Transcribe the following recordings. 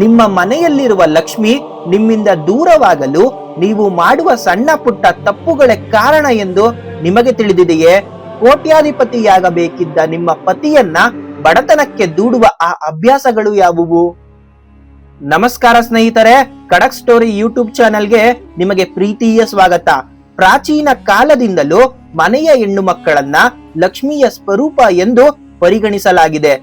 ನಿಮ್ಮ ಮನೆಯಲ್ಲಿರುವ ಲಕ್ಷ್ಮಿ ನಿಮ್ಮಿಂದ ದೂರವಾಗಲು ನೀವು ಮಾಡುವ ಸಣ್ಣ ಪುಟ್ಟ ತಪ್ಪುಗಳೇ ಕಾರಣ ಎಂದು ನಿಮಗೆ ತಿಳಿದಿದೆಯೇ? ಕೋಟ್ಯಾಧಿಪತಿಯಾಗಬೇಕಿದ್ದ ನಿಮ್ಮ ಪತಿಯನ್ನ ಬಡತನಕ್ಕೆ ದೂಡುವ ಆ ಅಭ್ಯಾಸಗಳು ಯಾವುವು? ನಮಸ್ಕಾರ ಸ್ನೇಹಿತರೆ, ಕಡಕ್ ಸ್ಟೋರಿ ಯೂಟ್ಯೂಬ್ ಚಾನೆಲ್ಗೆ ನಿಮಗೆ ಪ್ರೀತಿಯ ಸ್ವಾಗತ. ಪ್ರಾಚೀನ ಕಾಲದಿಂದಲೂ ಮನೆಯ ಹೆಣ್ಣು ಮಕ್ಕಳನ್ನ ಲಕ್ಷ್ಮಿಯ ಸ್ವರೂಪ ಎಂದು ಪರಿಗಣಿಸಲಾಗಿದೆ.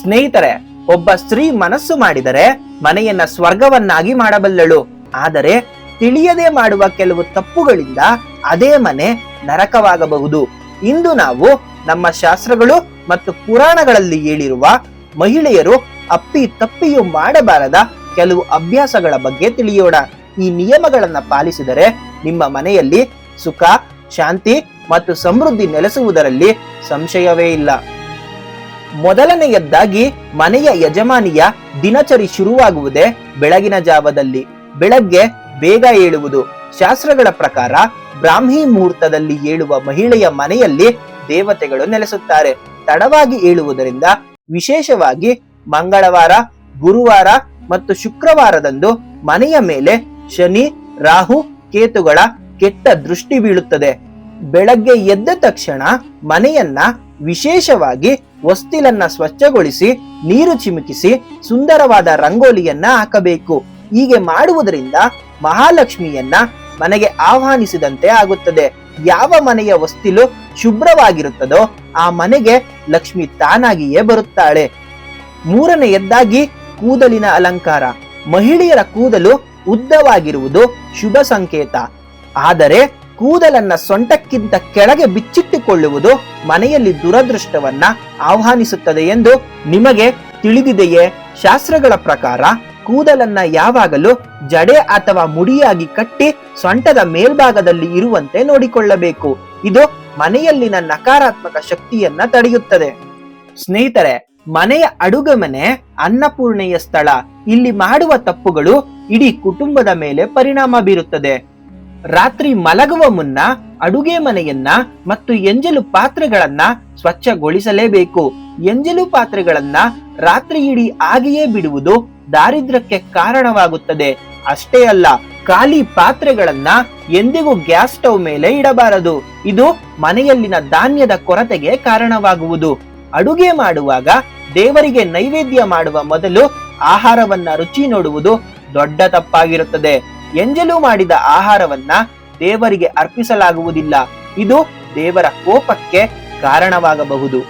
ಸ್ನೇಹಿತರೆ ಒಬ್ಬ ಸ್ತ್ರೀ ಮನಸ್ಸು ಮಾಡಿದರೆ ಮನೆಯನ್ನ ಸ್ವರ್ಗವನ್ನಾಗಿ ಮಾಡಬಲ್ಲಳು. ಆದರೆ ತಿಳಿಯದೆ ಮಾಡುವ ಕೆಲವು ತಪ್ಪುಗಳಿಂದ ಅದೇ ಮನೆ ನರಕವಾಗಬಹುದು. ಇಂದು ನಾವು ನಮ್ಮ ಶಾಸ್ತ್ರಗಳು ಮತ್ತು ಪುರಾಣಗಳಲ್ಲಿ ಹೇಳಿರುವ ಮಹಿಳೆಯರು ಅಪ್ಪಿ ತಪ್ಪಿಯು ಮಾಡಬಾರದ ಕೆಲವು ಅಭ್ಯಾಸಗಳ ಬಗ್ಗೆ ತಿಳಿಯೋಣ. ಈ ನಿಯಮಗಳನ್ನ ಪಾಲಿಸಿದರೆ ನಿಮ್ಮ ಮನೆಯಲ್ಲಿ ಸುಖ, ಶಾಂತಿ ಮತ್ತು ಸಮೃದ್ಧಿ ನೆಲೆಸುವುದರಲ್ಲಿ ಸಂಶಯವೇ ಇಲ್ಲ. ಮೊದಲನೆಯದ್ದಾಗಿ ಮನೆಯ ಯಜಮಾನಿಯ ದಿನಚರಿ ಶುರುವಾಗುವುದೇ ಬೆಳಗಿನ ಜಾವದಲ್ಲಿ. ಬೆಳಗ್ಗೆ ಬೇಗ ಏಳುವುದು. ಶಾಸ್ತ್ರಗಳ ಪ್ರಕಾರ ಬ್ರಾಹ್ಮಿ ಮುಹೂರ್ತದಲ್ಲಿ ಏಳುವ ಮಹಿಳೆಯ ಮನೆಯಲ್ಲಿ ದೇವತೆಗಳು ನೆಲೆಸುತ್ತಾರೆ. ತಡವಾಗಿ ಏಳುವುದರಿಂದ ವಿಶೇಷವಾಗಿ ಮಂಗಳವಾರ, ಗುರುವಾರ ಮತ್ತು ಶುಕ್ರವಾರದಂದು ಮನೆಯ ಮೇಲೆ ಶನಿ, ರಾಹು, ಕೇತುಗಳ ಕೆಟ್ಟ ದೃಷ್ಟಿ ಬೀಳುತ್ತದೆ. ಬೆಳಗ್ಗೆ ಎದ್ದ ತಕ್ಷಣ ಮನೆಯನ್ನ ವಿಶೇಷವಾಗಿ ವಸ್ತಿಲನ್ನ ಸ್ವಚ್ಛಗೊಳಿಸಿ, ನೀರು ಚಿಮುಕಿಸಿ, ಸುಂದರವಾದ ರಂಗೋಲಿಯನ್ನ ಹಾಕಬೇಕು. ಹೀಗೆ ಮಾಡುವುದರಿಂದ ಮಹಾಲಕ್ಷ್ಮಿಯನ್ನ ಮನೆಗೆ ಆಹ್ವಾನಿಸಿದಂತೆ ಆಗುತ್ತದೆ. ಯಾವ ಮನೆಯ ವಸ್ತಿಲು ಶುಭ್ರವಾಗಿರುತ್ತದೋ ಆ ಮನೆಗೆ ಲಕ್ಷ್ಮಿ ತಾನಾಗಿಯೇ ಬರುತ್ತಾಳೆ. ಮೂರನೆಯದ್ದಾಗಿ ಕೂದಲಿನ ಅಲಂಕಾರ. ಮಹಿಳೆಯರ ಕೂದಲು ಉದ್ದವಾಗಿರುವುದು ಶುಭ ಸಂಕೇತ. ಆದರೆ ಕೂದಲನ್ನ ಸೊಂಟಕ್ಕಿಂತ ಕೆಳಗೆ ಬಿಚ್ಚಿಟ್ಟುಕೊಳ್ಳುವುದು ಮನೆಯಲ್ಲಿ ದುರದೃಷ್ಟವನ್ನ ಆಹ್ವಾನಿಸುತ್ತದೆ ಎಂದು ನಿಮಗೆ ತಿಳಿದಿದೆಯೇ? ಶಾಸ್ತ್ರಗಳ ಪ್ರಕಾರ ಕೂದಲನ್ನ ಯಾವಾಗಲೂ ಜಡೆ ಅಥವಾ ಮುಡಿಯಾಗಿ ಕಟ್ಟಿ ಸೊಂಟದ ಮೇಲ್ಭಾಗದಲ್ಲಿ ಇರುವಂತೆ ನೋಡಿಕೊಳ್ಳಬೇಕು. ಇದು ಮನೆಯಲ್ಲಿನ ನಕಾರಾತ್ಮಕ ಶಕ್ತಿಯನ್ನ ತಡೆಯುತ್ತದೆ. ಸ್ನೇಹಿತರೆ, ಮನೆಯ ಅಡುಗೆ ಮನೆ ಅನ್ನಪೂರ್ಣೆಯ ಸ್ಥಳ. ಇಲ್ಲಿ ಮಾಡುವ ತಪ್ಪುಗಳು ಇಡೀ ಕುಟುಂಬದ ಮೇಲೆ ಪರಿಣಾಮ ಬೀರುತ್ತದೆ. ರಾತ್ರಿ ಮಲಗುವ ಮುನ್ನ ಅಡುಗೆ ಮನೆಯನ್ನ ಮತ್ತು ಎಂಜಲು ಪಾತ್ರೆಗಳನ್ನ ಸ್ವಚ್ಛಗೊಳಿಸಲೇಬೇಕು. ಎಂಜಲು ಪಾತ್ರೆಗಳನ್ನ ರಾತ್ರಿ ಇಡೀ ಆಗಿಯೇ ಬಿಡುವುದು ದಾರಿದ್ರ್ಯಕ್ಕೆ ಕಾರಣವಾಗುತ್ತದೆ. ಅಷ್ಟೇ ಅಲ್ಲ, ಖಾಲಿ ಪಾತ್ರೆಗಳನ್ನ ಎಂದಿಗೂ ಗ್ಯಾಸ್ ಸ್ಟವ್ ಮೇಲೆ ಇಡಬಾರದು. ಇದು ಮನೆಯಲ್ಲಿನ ಧಾನ್ಯದ ಕೊರತೆಗೆ ಕಾರಣವಾಗುವುದು. ಅಡುಗೆ ಮಾಡುವಾಗ ದೇವರಿಗೆ ನೈವೇದ್ಯ ಮಾಡುವ ಮೊದಲು ಆಹಾರವನ್ನ ರುಚಿ ನೋಡುವುದು ದೊಡ್ಡ ತಪ್ಪಾಗಿರುತ್ತದೆ. ಎಂಜಲು ಮಾಡಿದ ಆಹಾರವನ್ನ ದೇವರಿಗೆ ಅರ್ಪಿಸಲಾಗುವುದಿಲ್ಲ. ಇದು ದೇವರ ಕೋಪಕ್ಕೆ ಕಾರಣವಾಗಬಹುದು.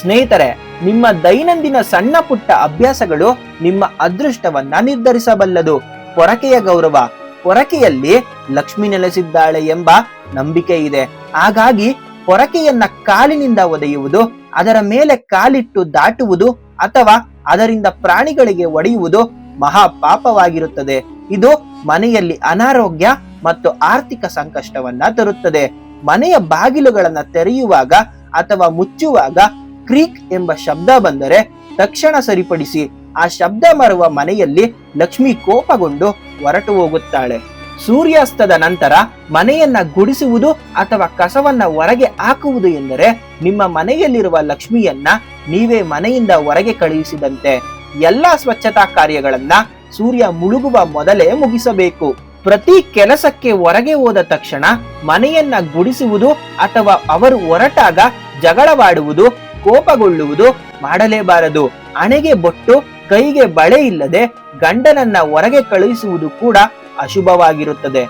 ಸ್ನೇಹಿತರೆ, ನಿಮ್ಮ ದೈನಂದಿನ ಸಣ್ಣ ಪುಟ್ಟ ಅಭ್ಯಾಸಗಳು ನಿಮ್ಮ ಅದೃಷ್ಟವನ್ನ ನಿರ್ಧರಿಸಬಲ್ಲದು. ಪೊರಕೆಯ ಗೌರವ ಪೊರಕೆಯಲ್ಲಿ ಲಕ್ಷ್ಮಿ ನೆಲೆಸಿದ್ದಾಳೆ ಎಂಬ ನಂಬಿಕೆ ಇದೆ. ಹಾಗಾಗಿ ಪೊರಕೆಯನ್ನ ಕಾಲಿನಿಂದ ಒದೆಯುವುದು, ಅದರ ಮೇಲೆ ಕಾಲಿಟ್ಟು ದಾಟುವುದು ಅಥವಾ ಅದರಿಂದ ಪ್ರಾಣಿಗಳಿಗೆ ಒಡೆಯುವುದು ಮಹಾ ಪಾಪವಾಗಿರುತ್ತದೆ ಇದು ಮನೆಯಲ್ಲಿ ಅನಾರೋಗ್ಯ ಮತ್ತು ಆರ್ಥಿಕ ಸಂಕಷ್ಟವನ್ನ ತರುತ್ತದೆ. ಮನೆಯ ಬಾಗಿಲುಗಳನ್ನ ತೆರೆಯುವಾಗ ಅಥವಾ ಮುಚ್ಚುವಾಗ ಕ್ರೀಕ್ ಎಂಬ ಶಬ್ದ ಬಂದರೆ ತಕ್ಷಣ ಸರಿಪಡಿಸಿ ಆ ಶಬ್ದ ಮರುವ ಮನೆಯಲ್ಲಿ ಲಕ್ಷ್ಮಿ ಕೋಪಗೊಂಡು ಹೊರಟು ಹೋಗುತ್ತಾಳೆ. ಸೂರ್ಯಾಸ್ತದ ನಂತರ ಮನೆಯನ್ನ ಗುಡಿಸುವುದು ಅಥವಾ ಕಸವನ್ನ ಹೊರಗೆ ಹಾಕುವುದು ಎಂದರೆ ನಿಮ್ಮ ಮನೆಯಲ್ಲಿರುವ ಲಕ್ಷ್ಮಿಯನ್ನ ನೀವೇ ಮನೆಯಿಂದ ಹೊರಗೆ ಕಳುಹಿಸಿದಂತೆ. ಎಲ್ಲಾ ಸ್ವಚ್ಛತಾ ಕಾರ್ಯಗಳನ್ನ ಸೂರ್ಯ ಮುಳುಗುವ ಮೊದಲೇ ಮುಗಿಸಬೇಕು. ಪ್ರತಿ ಕೆಲಸಕ್ಕೆ ಹೊರಗೆ ಹೋದ ತಕ್ಷಣ ಮನೆಯನ್ನ ಗುಡಿಸುವುದು ಅಥವಾ ಅವರು ಹೊರಟಾಗ ಜಗಳವಾಡುವುದು, ಕೋಪಗೊಳ್ಳುವುದು ಮಾಡಲೇಬಾರದು. ಹಣೆಗೆ ಬೊಟ್ಟು, ಕೈಗೆ ಬಳೆ ಇಲ್ಲದೆ ಗಂಡನನ್ನ ಹೊರಗೆ ಕಳುಹಿಸುವುದು ಕೂಡ ಅಶುಭವಾಗಿರುತ್ತದೆ.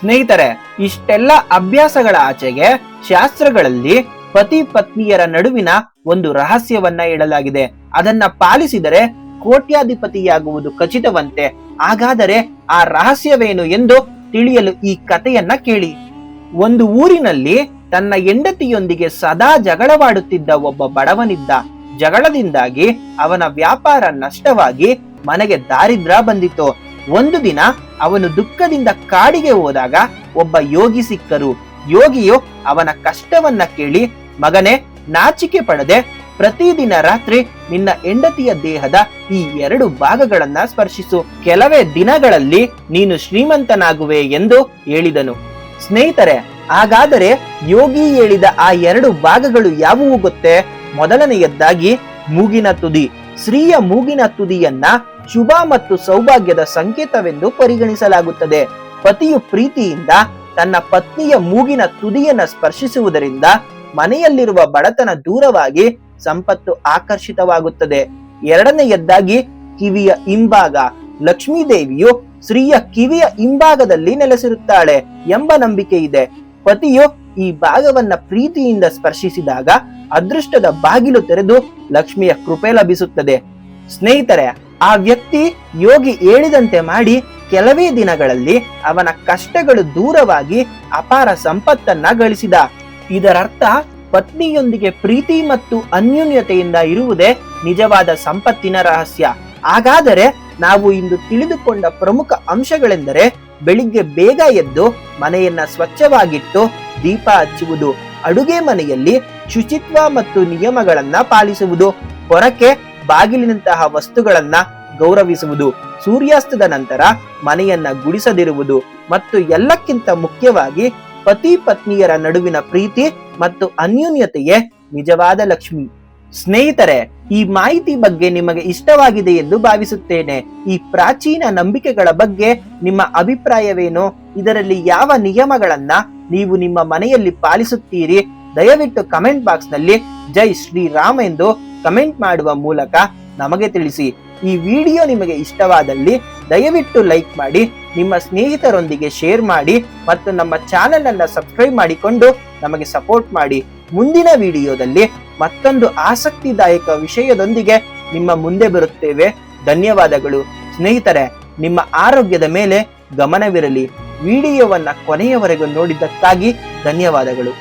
ಸ್ನೇಹಿತರೆ, ಇಷ್ಟೆಲ್ಲ ಅಭ್ಯಾಸಗಳ ಆಚೆಗೆ ಶಾಸ್ತ್ರಗಳಲ್ಲಿ ಪತಿ ಪತ್ನಿಯರ ನಡುವಿನ ಒಂದು ರಹಸ್ಯವನ್ನ ಇಡಲಾಗಿದೆ ಅದನ್ನ ಪಾಲಿಸಿದರೆ ಕೋಟ್ಯಾಧಿಪತಿಯಾಗುವುದು ಖಚಿತವಂತೆ. ಹಾಗಾದರೆ ಆ ರಹಸ್ಯವೇನು ಎಂದು ತಿಳಿಯಲು ಈ ಕಥೆಯನ್ನ ಕೇಳಿ. ಒಂದು ಊರಿನಲ್ಲಿ ತನ್ನ ಹೆಂಡತಿಯೊಂದಿಗೆ ಸದಾ ಜಗಳವಾಡುತ್ತಿದ್ದ ಒಬ್ಬ ಬಡವನಿದ್ದ. ಜಗಳದಿಂದಾಗಿ ಅವನ ವ್ಯಾಪಾರ ನಷ್ಟವಾಗಿ ಮನೆಗೆ ದಾರಿದ್ರ ಬಂದಿತ್ತು. ಒಂದು ದಿನ ಅವನು ದುಃಖದಿಂದ ಕಾಡಿಗೆ ಹೋದಾಗ ಒಬ್ಬ ಯೋಗಿ ಸಿಕ್ಕರು. ಯೋಗಿಯು ಅವನ ಕಷ್ಟವನ್ನ ಕೇಳಿ, ಮಗನೇ ನಾಚಿಕೆ ಪಡದೆ ಪ್ರತಿದಿನ ರಾತ್ರಿ ನಿನ್ನ ಹೆಂಡತಿಯ ದೇಹದ ಈ ಎರಡು ಭಾಗಗಳನ್ನ ಸ್ಪರ್ಶಿಸು. ಕೆಲವೇ ದಿನಗಳಲ್ಲಿ ನೀನು ಶ್ರೀಮಂತನಾಗುವೆ ಎಂದು ಹೇಳಿದನು. ಸ್ನೇಹಿತರೆ, ಹಾಗಾದರೆ ಯೋಗಿ ಹೇಳಿದ ಆ ಎರಡು ಭಾಗಗಳು ಯಾವುವು ಗೊತ್ತೇ? ಮೊದಲನೆಯದ್ದಾಗಿ ಮೂಗಿನ ತುದಿ. ಸ್ತ್ರೀಯ ಮೂಗಿನ ತುದಿಯನ್ನ ಶುಭ ಮತ್ತು ಸೌಭಾಗ್ಯದ ಸಂಕೇತವೆಂದು ಪರಿಗಣಿಸಲಾಗುತ್ತದೆ. ಪತಿಯು ಪ್ರೀತಿಯಿಂದ ತನ್ನ ಪತ್ನಿಯ ಮೂಗಿನ ತುದಿಯನ್ನ ಸ್ಪರ್ಶಿಸುವುದರಿಂದ ಮನೆಯಲ್ಲಿರುವ ಬಡತನ ದೂರವಾಗಿ ಸಂಪತ್ತು ಆಕರ್ಷಿತವಾಗುತ್ತದೆ. ಎರಡನೆಯದ್ದಾಗಿ ಕಿವಿಯ ಹಿಂಭಾಗ. ಲಕ್ಷ್ಮೀದೇವಿಯು ಸ್ತ್ರೀಯ ಕಿವಿಯ ಹಿಂಭಾಗದಲ್ಲಿ ನೆಲೆಸಿರುತ್ತಾಳೆ ಎಂಬ ನಂಬಿಕೆ ಇದೆ. ಪತಿಯು ಈ ಭಾಗವನ್ನ ಪ್ರೀತಿಯಿಂದ ಸ್ಪರ್ಶಿಸಿದಾಗ ಅದೃಷ್ಟದ ಬಾಗಿಲು ತೆರೆದು ಲಕ್ಷ್ಮಿಯ ಕೃಪೆ ಲಭಿಸುತ್ತದೆ. ಸ್ನೇಹಿತರೆ, ಆ ವ್ಯಕ್ತಿ ಯೋಗಿ ಹೇಳಿದಂತೆ ಮಾಡಿ ಕೆಲವೇ ದಿನಗಳಲ್ಲಿ ಅವನ ಕಷ್ಟಗಳು ದೂರವಾಗಿ ಅಪಾರ ಸಂಪತ್ತನ್ನ ಗಳಿಸಿದ. ಇದರರ್ಥ ಪತ್ನಿಯೊಂದಿಗೆ ಪ್ರೀತಿ ಮತ್ತು ಅನ್ಯೋನ್ಯತೆಯಿಂದ ಇರುವುದೇ ನಿಜವಾದ ಸಂಪತ್ತಿನ ರಹಸ್ಯ. ಹಾಗಾದರೆ ನಾವು ಇಂದು ತಿಳಿದುಕೊಂಡ ಪ್ರಮುಖ ಅಂಶಗಳೆಂದರೆ ಬೆಳಿಗ್ಗೆ ಬೇಗ ಎದ್ದು ಮನೆಯನ್ನ ಸ್ವಚ್ಛವಾಗಿಟ್ಟು ದೀಪ ಹಚ್ಚುವುದು, ಅಡುಗೆ ಮನೆಯಲ್ಲಿ ಶುಚಿತ್ವ ಮತ್ತು ನಿಯಮಗಳನ್ನ ಪಾಲಿಸುವುದು, ಹೊರಕ್ಕೆ ಬಾಗಿಲಿನಂತಹ ವಸ್ತುಗಳನ್ನ ಗೌರವಿಸುವುದು, ಸೂರ್ಯಾಸ್ತದ ನಂತರ ಮನೆಯನ್ನ ಗುಡಿಸದಿರುವುದು ಮತ್ತು ಎಲ್ಲಕ್ಕಿಂತ ಮುಖ್ಯವಾಗಿ ಪತಿ ಪತ್ನಿಯರ ನಡುವಿನ ಪ್ರೀತಿ ಮತ್ತು ಅನ್ಯೋನ್ಯತೆಯೇ ನಿಜವಾದ ಲಕ್ಷ್ಮಿ. ಸ್ನೇಹಿತರೆ, ಈ ಮಾಹಿತಿ ಬಗ್ಗೆ ನಿಮಗೆ ಇಷ್ಟವಾಗಿದೆ ಎಂದು ಭಾವಿಸುತ್ತೇನೆ. ಈ ಪ್ರಾಚೀನ ನಂಬಿಕೆಗಳ ಬಗ್ಗೆ ನಿಮ್ಮ ಅಭಿಪ್ರಾಯವೇನು? ಇದರಲ್ಲಿ ಯಾವ ನಿಯಮಗಳನ್ನ ನೀವು ನಿಮ್ಮ ಮನೆಯಲ್ಲಿ ಪಾಲಿಸುತ್ತೀರಿ? ದಯವಿಟ್ಟು ಕಮೆಂಟ್ ಬಾಕ್ಸ್ನಲ್ಲಿ ಜೈ ಶ್ರೀರಾಮ್ ಎಂದು ಕಮೆಂಟ್ ಮಾಡುವ ಮೂಲಕ ನಮಗೆ ತಿಳಿಸಿ. ಈ ವಿಡಿಯೋ ನಿಮಗೆ ಇಷ್ಟವಾದಲ್ಲಿ ದಯವಿಟ್ಟು ಲೈಕ್ ಮಾಡಿ, ನಿಮ್ಮ ಸ್ನೇಹಿತರೊಂದಿಗೆ ಶೇರ್ ಮಾಡಿ ಮತ್ತು ನಮ್ಮ ಚಾನೆಲ್ ಅನ್ನ ಸಬ್ಸ್ಕ್ರೈಬ್ ಮಾಡಿಕೊಂಡು ನಮಗೆ ಸಪೋರ್ಟ್ ಮಾಡಿ. ಮುಂದಿನ ವಿಡಿಯೋದಲ್ಲಿ ಮತ್ತೊಂದು ಆಸಕ್ತಿದಾಯಕ ವಿಷಯದೊಂದಿಗೆ ನಿಮ್ಮ ಮುಂದೆ ಬರುತ್ತೇವೆ. ಧನ್ಯವಾದಗಳು. ಸ್ನೇಹಿತರೆ, ನಿಮ್ಮ ಆರೋಗ್ಯದ ಮೇಲೆ ಗಮನವಿರಲಿ. ವಿಡಿಯೋವನ್ನು ಕೊನೆಯವರೆಗೂ ನೋಡಿದ್ದಕ್ಕಾಗಿ ಧನ್ಯವಾದಗಳು.